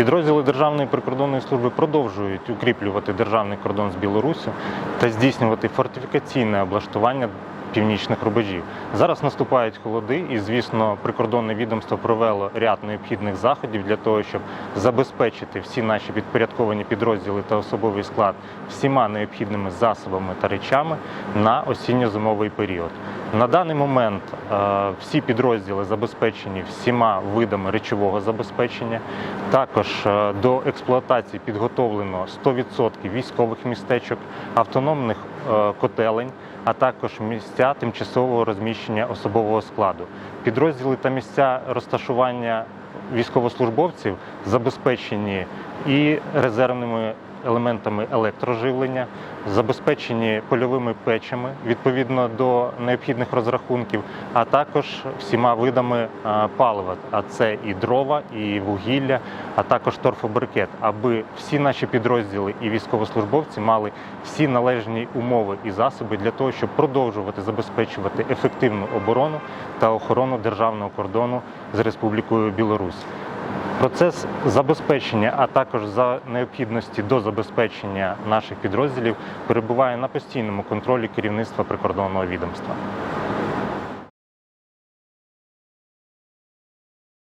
Підрозділи Державної прикордонної служби продовжують укріплювати державний кордон з Білоруссю та здійснювати фортифікаційне облаштування північних рубежів. Зараз наступають холоди, і звісно, прикордонне відомство провело ряд необхідних заходів для того, щоб забезпечити всі наші підпорядковані підрозділи та особовий склад всіма необхідними засобами та речами на осінньо-зимовий період. На даний момент е, всі підрозділи забезпечені всіма видами речового забезпечення. Також е, до експлуатації підготовлено 100% військових містечок, автономних е, котелень, а також місця тимчасового розміщення особового складу. Підрозділи та місця розташування військовослужбовців забезпечені і резервними елементами електроживлення, забезпечені польовими печами відповідно до необхідних розрахунків, а також всіма видами палива. А це і дрова, і вугілля, а також торфобрикет, аби всі наші підрозділи і військовослужбовці мали всі належні умови і засоби для того, щоб продовжувати забезпечувати ефективну оборону та охорону державного кордону з Республікою Білорусь. Процес забезпечення, а також за необхідності до забезпечення наших підрозділів перебуває на постійному контролі керівництва прикордонного відомства.